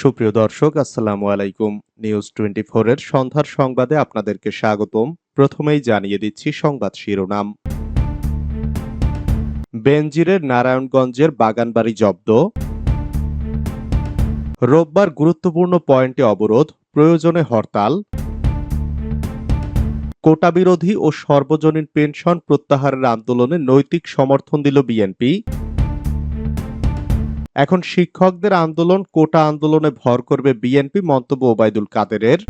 সুপ্রিয় দর্শক, আসসালামু আলাইকুম। নিউজ টোয়েন্টি এর সন্ধ্যার সংবাদে আপনাদেরকে স্বাগতম। প্রথমেই জানিয়ে দিচ্ছি সংবাদ শিরোনাম। বেনজিরের নারায়ণগঞ্জের বাগানবাড়ি জব্দ। রোববার গুরুত্বপূর্ণ পয়েন্টে অবরোধ, প্রয়োজনে হরতাল। কোটা বিরোধী ও সর্বজনীন পেনশন প্রত্যাহারের আন্দোলনে নৈতিক সমর্থন দিল বিএনপি। এখন শিক্ষকদের আন্দোলন কোটা আন্দোলনে ভর করবে বিএনপি, মন্তব্য ওবায়দুল কাদেরের।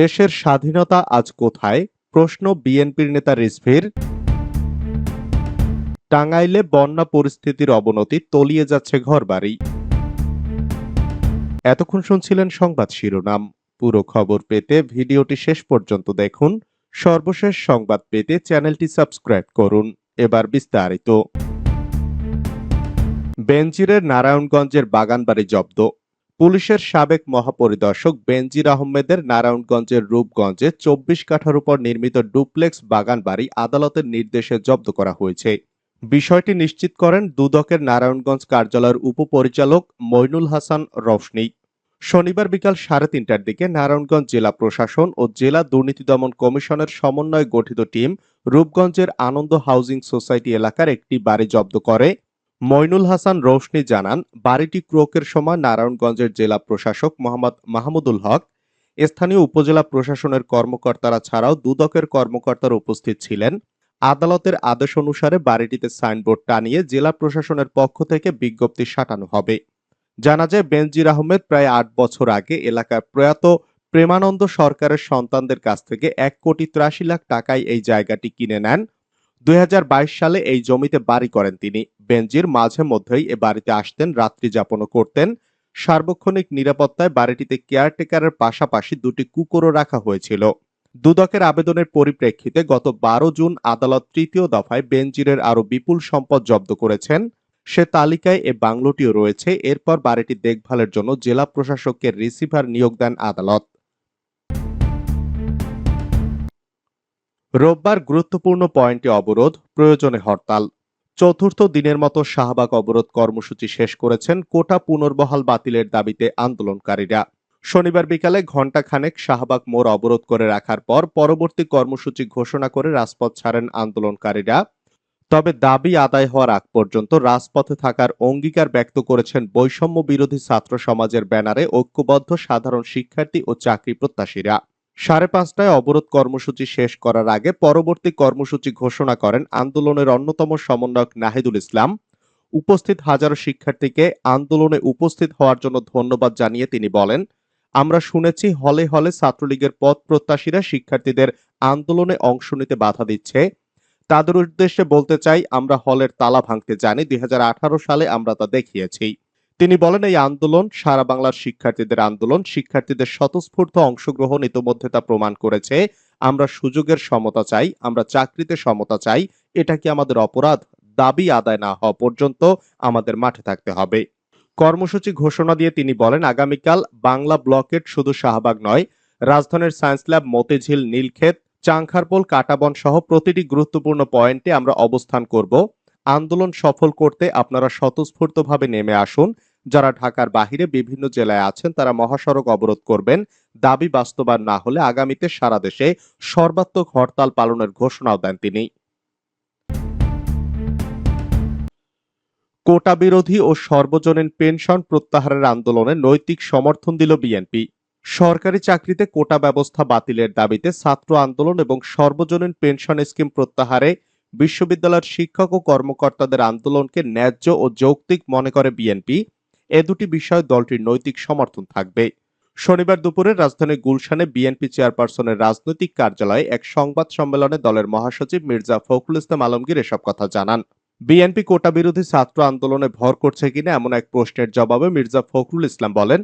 দেশের স্বাধীনতা আজ কোথায়? প্রশ্ন বিএনপির নেতা রিজভির। টাঙ্গাইলে বন্যা পরিস্থিতির অবনতি, তলিয়ে যাচ্ছে ঘরবাড়ি। এতক্ষণ শুনছিলেন সংবাদ শিরোনাম। পুরো খবর পেতে ভিডিওটি শেষ পর্যন্ত দেখুন। সর্বশেষ সংবাদ পেতে চ্যানেলটি সাবস্ক্রাইব করুন। এবার বিস্তারিত। বেনজিরের নারায়ণগঞ্জের বাগানবাড়ি জব্দ। পুলিশের সাবেক মহাপরিদর্শক বেনজির আহমেদের নারায়ণগঞ্জের রূপগঞ্জে চব্বিশ কাঠার উপর নির্মিত ডুপ্লেক্স বাগানবাড়ি আদালতের নির্দেশে জব্দ করা হয়েছে। বিষয়টি নিশ্চিত করেন দুদকের নারায়ণগঞ্জ কার্যালয়ের উপপরিচালক মইনুল হাসান রওশনী শনিবার বিকাল সাড়ে তিনটার দিকে নারায়ণগঞ্জ জেলা প্রশাসন ও জেলা দুর্নীতি দমন কমিশনের সমন্বয়ে গঠিত টিম রূপগঞ্জের আনন্দ হাউজিং সোসাইটি এলাকার একটি বাড়ি জব্দ করে মইনুল হাসান রৌশনী জানান, বাড়িটি ক্রোকের সময় নারায়ণগঞ্জের জেলা প্রশাসক মোহাম্মদ মাহমুদুল হক, স্থানীয় উপজেলা প্রশাসনের কর্মকর্তারা ছাড়াও দুদকের কর্মকর্তারা উপস্থিত ছিলেন। আদালতের আদেশ অনুসারে বাড়িটিতে সাইনবোর্ড টানিয়ে জেলা প্রশাসনের পক্ষ থেকে বিজ্ঞপ্তি সাটানো হবে। জানা যায়, বেনজির আহমেদ প্রায় আট বছর আগে এলাকার প্রয়াত প্রেমানন্দ সরকারের সন্তানদের কাছ থেকে এক কোটি ত্রাশি লাখ টাকায় এই জায়গাটি কিনে নেন। দুই হাজার বাইশ সালে এই জমিতে বাড়ি করেন তিনি। বেনজির মাঝে মধ্যেই এ বাড়িতে আসতেন রাত্রি যাপনও করতেন। সার্বক্ষণিক নিরাপত্তায় বাড়িটিতে কেয়ারটেকারের পাশাপাশি দুটি কুকুরও রাখা হয়েছিল। দুদকের আবেদনের পরিপ্রেক্ষিতে গত বারো জুন আদালত তৃতীয় দফায় বেনজিরের আরও বিপুল সম্পদ জব্দ করেছেন। সে তালিকায় এ বাংলোটিও রয়েছে। এরপর বাড়িটি দেখভালের জন্য জেলা প্রশাসকের রিসিভার নিয়োগ দেন আদালত। রোববার গুরুত্বপূর্ণ পয়েন্টে অবরোধ, প্রয়োজনে হরতাল। চতুর্থ দিনের মতো শাহবাগ অবরোধ কর্মসূচি শেষ করেছেন কোটা পুনর্বহাল বাতিলের দাবিতে আন্দোলনকারীরা। শনিবার বিকালে ঘণ্টাখানেক শাহবাগ মোড় অবরোধ করে রাখার পর পরবর্তী কর্মসূচি ঘোষণা করে রাজপথ ছাড়েন আন্দোলনকারীরা। তবে দাবি আদায় হওয়ার আগ পর্যন্ত রাজপথে থাকার অঙ্গীকার ব্যক্ত করেছেন বৈষম্য বিরোধী ছাত্র সমাজের ব্যানারে ঐক্যবদ্ধ সাধারণ শিক্ষার্থী ও চাকরি প্রত্যাশীরা। সাড়ে পাঁচটায় অবরোধ কর্মসূচি শেষ করার আগে পরবর্তী কর্মসূচি ঘোষণা করেন আন্দোলনের অন্যতম সমন্বয়ক নাহিদুল ইসলাম। উপস্থিত হাজারো শিক্ষার্থীকে আন্দোলনে উপস্থিত হওয়ার জন্য ধন্যবাদ জানিয়ে তিনি বলেন, আমরা শুনেছি হলে হলে ছাত্রলীগের পথ প্রত্যাশীরা শিক্ষার্থীদের আন্দোলনে অংশ নিতে বাধা দিচ্ছে। তাদের উদ্দেশ্যে বলতে চাই, আমরা হলের তালা ভাঙতে জানি, দুই হাজার আঠারো সালে আমরা তা দেখিয়েছি। তিনি বলেন, এই আন্দোলন, সারা বাংলার শিক্ষার্থীদের আন্দোলন, শিক্ষার্থীদের স্বতঃস্ফূর্ত অংশগ্রহণ ইতোমধ্যে তা প্রমাণ করেছে। আমরা সুযোগের সমতা চাই, আমরা চাকরিতে সমতা চাই, এটা কি আমাদের অপরাধ? দাবি আদায় না হওয়া পর্যন্ত আমাদের মাঠে থাকতে হবে। কর্মসূচি ঘোষণা দিয়ে তিনি বলেন, আগামীকাল বাংলা ব্লকেট শুধু শাহবাগ নয়, রাজধানীর সায়েন্স ল্যাব, মতিঝিল, নীলক্ষেত, চাংখারপোল, কাটাবন সহ প্রতিটি গুরুত্বপূর্ণ পয়েন্টে আমরা অবস্থান করব। আন্দোলন সফল করতে আপনারা স্বতঃস্ফূর্তভাবে নেমে আসুন। যারা ঢাকার বাহিরে বিভিন্ন জেলায় আছেন, তারা মহাসড়ক অবরোধ করবেন। দাবি বাস্তবায়ন না হলে আগামীতে সারা দেশে সর্বাত্মক হরতাল পালনের ঘোষণাও দেন তিনি। কোটা বিরোধী ও সর্বজনীন পেনশন প্রত্যাহারের আন্দোলনে নৈতিক সমর্থন দিল বিএনপি। সরকারি চাকরিতে কোটা ব্যবস্থা বাতিলের দাবিতে ছাত্র আন্দোলন এবং সর্বজনীন পেনশন স্কিম প্রত্যাহারে বিশ্ববিদ্যালয়ের শিক্ষক ও কর্মকর্তাদের আন্দোলনকে ন্যায্য ও যৌক্তিক মনে করে বিএনপি। এ দুটি বিষয়ে দলটির নৈতিক সমর্থন থাকবে। শনিবার দুপুরে রাজধানীর গুলশানে বিএনপি চেয়ারপারসনের রাজনৈতিক কার্যালয়ে এক সংবাদ সম্মেলনে দলের মহাসচিব মির্জা ফখরুল ইসলাম আলমগীর এসব কথা জানান। বিএনপি কোটা বিরোধী ছাত্র আন্দোলনে ভর করছে কিনা এমন এক প্রশ্নের জবাবে মির্জা ফখরুল ইসলাম বলেন,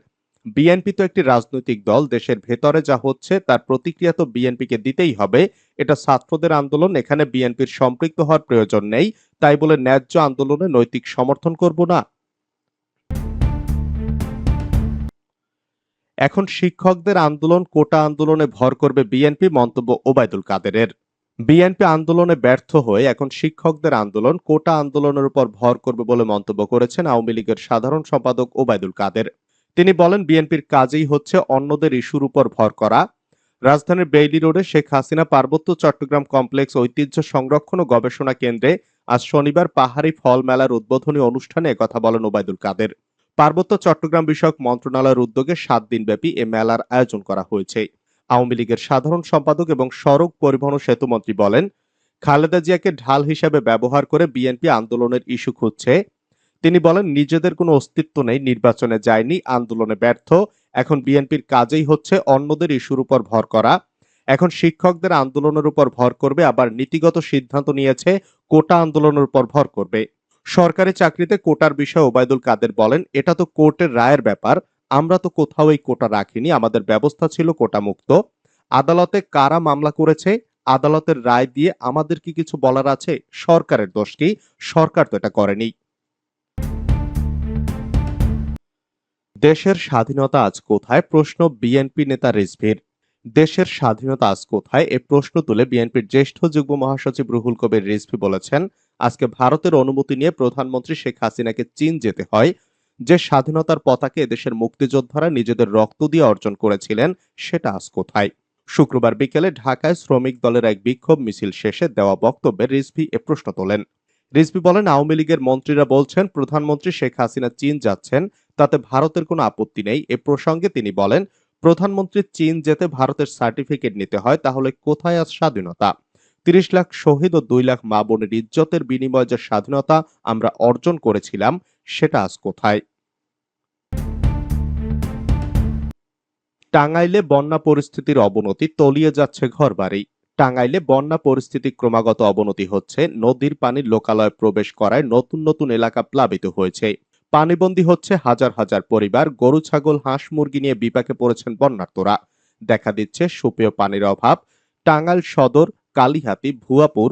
বিএনপি তো একটি রাজনৈতিক দল, দেশের ভেতরে যা হচ্ছে তার প্রতিক্রিয়া তো বিএনপিকে দিতেই হবে। এটা ছাত্রদের আন্দোলন, এখানে বিএনপির সম্পৃক্ত হওয়ার প্রয়োজন নেই। তাই বলে ন্যায্য আন্দোলনে নৈতিক সমর্থন করব না। এখন শিক্ষকদের আন্দোলন কোটা আন্দোলনে ভর করবে বিএনপি মন্তব্য ওবায়দুল কাদেরের। বিএনপি আন্দোলনে ব্যর্থ হয়ে এখন শিক্ষকদের আন্দোলন কোটা আন্দোলনের উপর ভর করবে বলে মন্তব্য করেছেন আওয়ামী লীগের সাধারণ সম্পাদক ওবায়দুল কাদের। তিনি বলেন, বিএনপির কাজেই হচ্ছে অন্যদের ইস্যুর উপর ভর করা। রাজধানীর বেইলি রোডে শেখ হাসিনা পার্বত্য চট্টগ্রাম কমপ্লেক্স ঐতিহ্য সংরক্ষণ ও গবেষণা কেন্দ্রে আজ শনিবার পাহাড়ি ফল মেলার উদ্বোধনী অনুষ্ঠানে একথা বলেন ওবায়দুল কাদের। পার্বত্য চট্টগ্রাম বিষয়ক মন্ত্রণালয়ের উদ্যোগে সাত দিনব্যাপী এ মেলার আয়োজন করা হয়েছে। আওয়ামী লীগের সাধারণ সম্পাদক এবং সড়ক পরিবহন সেতুমন্ত্রী বলেন, খালেদা জিয়াকে ঢাল হিসেবে ব্যবহার করে বিএনপি আন্দোলনের ইস্যু খুঁজছে। তিনি বলেন, নিজেদের কোনো অস্তিত্ব নেই, নির্বাচনে যায়নি, আন্দোলনে ব্যর্থ। এখন বিএনপির কাজেই হচ্ছে অন্যদের ইস্যুর উপর ভর করা। এখন শিক্ষকদের আন্দোলনের উপর ভর করবে, আবার নীতিগত সিদ্ধান্ত নিয়েছে, কোটা আন্দোলনের উপর ভর করবে। সরকারি চাকরিতে কোটার বিষয়ে ওবায়দুল কাদের বলেন, এটা তো কোর্টের রায়ের ব্যাপার। আমরা তো কোথাও এই কোটা রাখিনি। আমাদের ব্যবস্থা ছিল কোটা মুক্ত আদালতে কারা মামলা করেছে? আদালতের রায় দিয়ে আমাদের কি কিছু বলার আছে? সরকারের দোষ কি? সরকার তো এটা করেনি। দেশের স্বাধীনতা আজ কোথায়? প্রশ্ন বিএনপি নেতা রিজভির। দেশের স্বাধীনতা আজ কোথায়? এ প্রশ্ন তুলে বিএনপির জ্যেষ্ঠ যুগ্ম মহাসচিব রুহুল কবির রিজভি বলেছেন আজকে ভারতের অনুমতি নিয়ে প্রধানমন্ত্রী শেখ হাসিনাকে চীন যেতে হয়, যে স্বাধীনতার পতাকে এদেশের মুক্তিযোদ্ধারা নিজেদের রক্ত দিয়ে অর্জন করেছিলেন, সেটা আজ কোথায়? শুক্রবার বিকেলে ঢাকায় শ্রমিক দলের এক বিক্ষোভ মিছিল শেষে দেওয়া বক্তব্যে রিজভি এ প্রশ্ন তোলেন। রিজভি বলেন, আওয়ামী লীগের মন্ত্রীরা বলছেন, প্রধানমন্ত্রী শেখ হাসিনা চীন যাচ্ছেন, তাতে ভারতের কোনো আপত্তি নেই। এ প্রসঙ্গে তিনি বলেন, প্রধানমন্ত্রী চীন যেতে ভারতের সার্টিফিকেট নিতে হয়, তাহলে কোথায় আজ স্বাধীনতা? তিরিশ লাখ শহীদ ও দুই লাখ মা বোনের ইজ্জতের বিনিময়ে যে স্বাধীনতা আমরা অর্জন করেছিলাম, সেটা আজ কোথায়? টাঙ্গাইলে বন্যা পরিস্থিতির অবনতি তলিয়ে যাচ্ছে ঘরবাড়ি। টাঙ্গাইলে বন্যা পরিস্থিতি ক্রমাগত অবনতি হচ্ছে। নদীর পানি লোকালয়ে প্রবেশ করায় নতুন নতুন এলাকা প্লাবিত হয়েছে। পানিবন্দী হচ্ছে হাজার হাজার পরিবার। গরু, ছাগল, হাঁস, মুরগি নিয়ে বিপাকে পড়েছেন বন্যার্তরা দেখা দিচ্ছে সুপেয় পানির অভাব। টাঙ্গাইল সদর কালিহাতি, ভুয়াপুর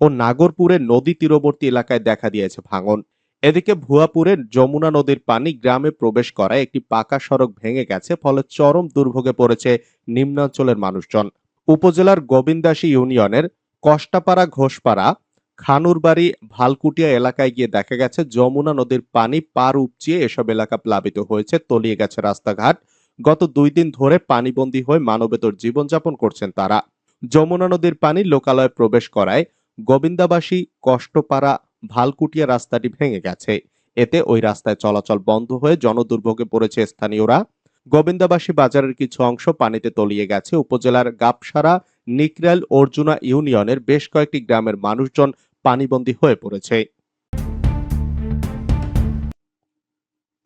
ও নাগরপুরের নদী তীরবর্তী এলাকায় দেখা দিয়েছে ভাঙন। এদিকে ভুয়াপুরের যমুনা নদীর পানি গ্রামে প্রবেশ করায় একটি পাকা সড়ক ভেঙে গেছে, ফলে চরম দুর্ভোগে পড়েছে নিম্নাঞ্চলের মানুষজন। উপজেলার গোবিন্দাসী ইউনিয়নের কষ্টাপাড়া ঘোষপাড়া, খানুরবাড়ি, ভালকুটিয়া এলাকায় গিয়ে দেখা গেছে যমুনা নদীর পানি পার উপচিয়ে এসব এলাকা প্লাবিত হয়েছে, তলিয়ে গেছে রাস্তাঘাট। গত দুই দিন ধরে পানিবন্দী হয়ে মানবেতর জীবনযাপন করছেন তারা। যমুনা নদীর পানি লোকালয়ে প্রবেশ করায় গোবিন্দাবাসী কষ্টপাড়া ভালকুটিয়া রাস্তাটি ভেঙে গেছে। এতে ওই রাস্তায় চলাচল বন্ধ হয়ে জনদুর্ভোগে পড়েছে স্থানীয়রা। গোবিন্দাবাসী বাজারের কিছু অংশ পানিতে তলিয়ে গেছে। উপজেলার গাবসারা নিকরাল অর্জুনা ইউনিয়নের বেশ কয়েকটি গ্রামের মানুষজন পানিবন্দী হয়ে পড়েছে।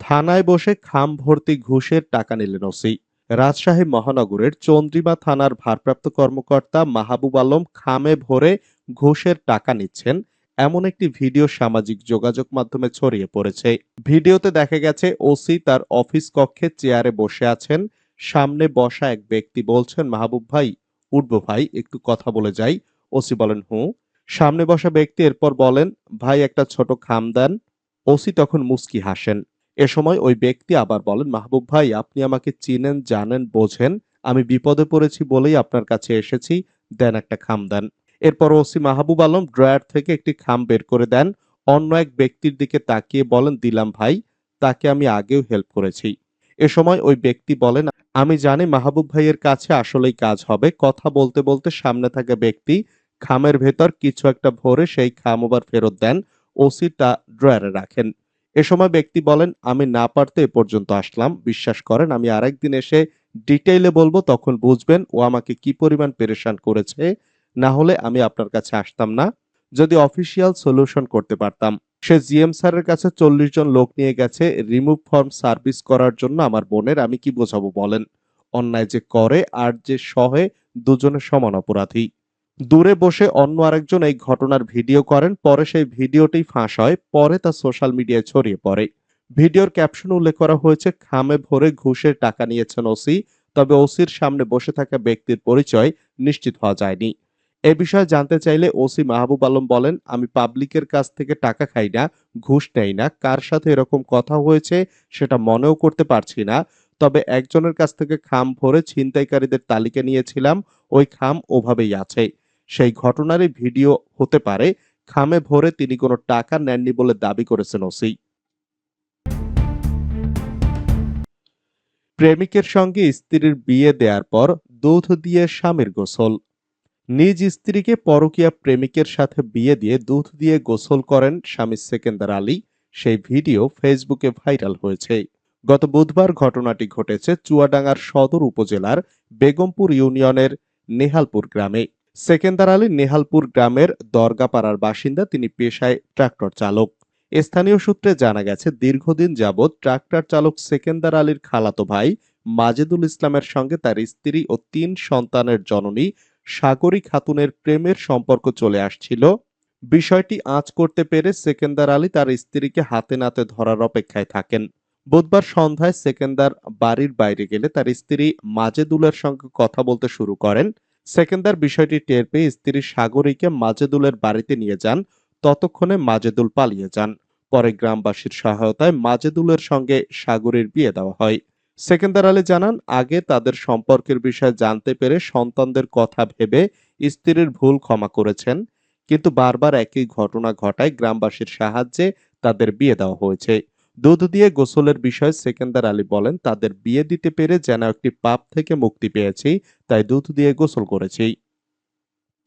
থানায় বসে খাম ভর্তি ঘুষের টাকা নিলেন ওসি। রাজশাহী মহানগরের চন্দ্রিমা থানার ভারপ্রাপ্ত কর্মকর্তা মাহবুব আলম খামে ভরে ঘুষের টাকা নিচ্ছেন। এমন একটি ভিডিও সামাজিক যোগাযোগ মাধ্যমে ছড়িয়ে পড়েছে। ভিডিওতে দেখা গেছে, ওসি তার অফিস কক্ষে চেয়ারে বসে আছেন। সামনে বসা এক ব্যক্তি বলছেন, মাহবুব ভাই, উঠব ভাই, একটু কথা বলে যাই। ওসি বলেন, হুঁ। সামনে বসা ব্যক্তি এরপর বলেন, ভাই, একটা ছোট খাম দেন। ওসি তখন মুস্কি হাসেন। এ সময় ওই ব্যক্তি আবার বলেন, মাহবুব ভাই, আপনি আমাকে চিনেন, জানেন, বোঝেন। আমি বিপদে পড়েছি বলেই আপনার কাছে এসেছি। দেন একটা খাম দেন। এরপর ওসি মাহবুব আলম ড্রয়ার থেকে একটি খাম বের করে দেন। অন্য এক ব্যক্তির দিকে তাকিয়ে বলেন, দিলাম ভাই, তাকে আমি আগেও হেল্প করেছি। এ সময় ওই ব্যক্তি বলেন, আমি জানি মাহবুব ভাইয়ের কাছে আসলেই কাজ হবে। কথা বলতে বলতে সামনে থাকা ব্যক্তি খামের ভেতর কিছু একটা ভরে সেই খাম আবার ফেরত দেন। ওসি তা ড্রয়ারে রাখেন। এ সময় ব্যক্তি বলেন, আমি না পারতে এ পর্যন্ত আসলাম। বিশ্বাস করেন, আমি আরেকদিন এসে ডিটেইলে বলব, তখন বুঝবেন ও আমাকে কি পরিমাণ পেরেশান করেছে। না হলে আমি আপনার কাছে আসতাম না। যদি অফিসিয়াল সলিউশন করতে পারতাম। সে জিএম স্যারের কাছে চল্লিশ জন লোক নিয়ে গেছে, রিমুভ ফর্ম সার্ভিস করার জন্য আমার বোনের, আমি কি বোঝাবো? বলেন। অন্যায় যে করে আর যে সহে, দুজনে সমান অপরাধী। দূরে বসে অন্য আরেকজন এই ঘটনার ভিডিও করেন, পরে সেই ভিডিওটি ফাঁস হয়, পরে তা সোশ্যাল মিডিয়ায় ছড়িয়ে পড়ে। ভিডিওর ক্যাপশন উল্লেখ করা হয়েছে, খামে ভরে ঘুষের টাকা নিয়েছেন ওসি, তবে ওসির সামনে বসে থাকা ব্যক্তির পরিচয় নিশ্চিত হওয়া যায়নি। এ বিষয়ে জানতে চাইলে ওসি মাহবুব আলম বলেন, আমি পাবলিকের কাছ থেকে টাকা খাই না, ঘুষ নেই না, কার সাথে এরকম কথা হয়েছে সেটা মনেও করতে পারছি না, তবে একজনের কাছ থেকে খাম ভরে ছিনতাইকারীদের তালিকা নিয়েছিলাম, ওই খাম ওভাবেই আছে। সেই ঘটনারই ভিডিও হতে পারে। খামে ভরে তিনি কোনো টাকা নেননি বলে দাবি করেছেন ওসি। প্রেমিকের সঙ্গে স্ত্রীর বিয়ে দেওয়ার পর দুধ দিয়ে স্বামীর গোসল। নিজ স্ত্রীকে পরকীয়া প্রেমিকের সাথে বিয়ে দিয়ে দুধ দিয়ে গোসল করেন স্বামী সেকেন্দার আলী। সেই ভিডিও ফেসবুকে ভাইরাল হয়েছে। গত বুধবার ঘটনাটি ঘটেছে চুয়াডাঙ্গার সদর উপজেলার বেগমপুর ইউনিয়নের নেহালপুর গ্রামে। সেকেন্দার আলী নেহালপুর গ্রামের দরগাপাড়ার বাসিন্দা, তিনি পেশায় ট্রাক্টর চালক। স্থানীয় সূত্রে জানা গেছে, দীর্ঘদিন যাবৎ ট্রাক্টর চালক সেকেন্দার আলীর খালাতো ভাই মাজেদুল ইসলামের সঙ্গে তার স্ত্রী ও তিন সন্তানের জননী সাগরী খাতুনের প্রেমের সম্পর্ক চলে আসছিল। বিষয়টি আঁচ করতে পেরে সেকেন্দার আলী তার স্ত্রীকে হাতে নাতে ধরার অপেক্ষায় থাকেন। বুধবার সন্ধ্যায় সেকেন্দার বাড়ির বাইরে গেলে তার স্ত্রী মাজেদুলের সঙ্গে কথা বলতে শুরু করেন। সেকেন্দার বিষয়টি টের পেয়ে স্ত্রী সাগরীকে মাজেদুলের বাড়িতে নিয়ে যান, ততক্ষণে মাজেদুল পালিয়ে যান। পরে গ্রামবাসীর সহায়তায় মাজেদুলের সঙ্গে সাগরীর বিয়ে দেওয়া হয়। সেকেন্দার আলী জানান, আগে তাদের সম্পর্কের বিষয়ে জানতে পেরে সন্তানদের কথা ভেবে স্ত্রীর ভুল ক্ষমা করেছেন, কিন্তু বারবার একই ঘটনা ঘটায় গ্রামবাসীর সাহায্যে তাদের বিয়ে দেওয়া হয়েছে। দুধ দিয়ে গোসলের বিষয়ে সেকেন্দার আলী বলেন, তাদের বিয়ে দিতে পেরে যেন একটি পাপ থেকে মুক্তি পেয়েছি, তাই দুধ দিয়ে গোসল করেছি।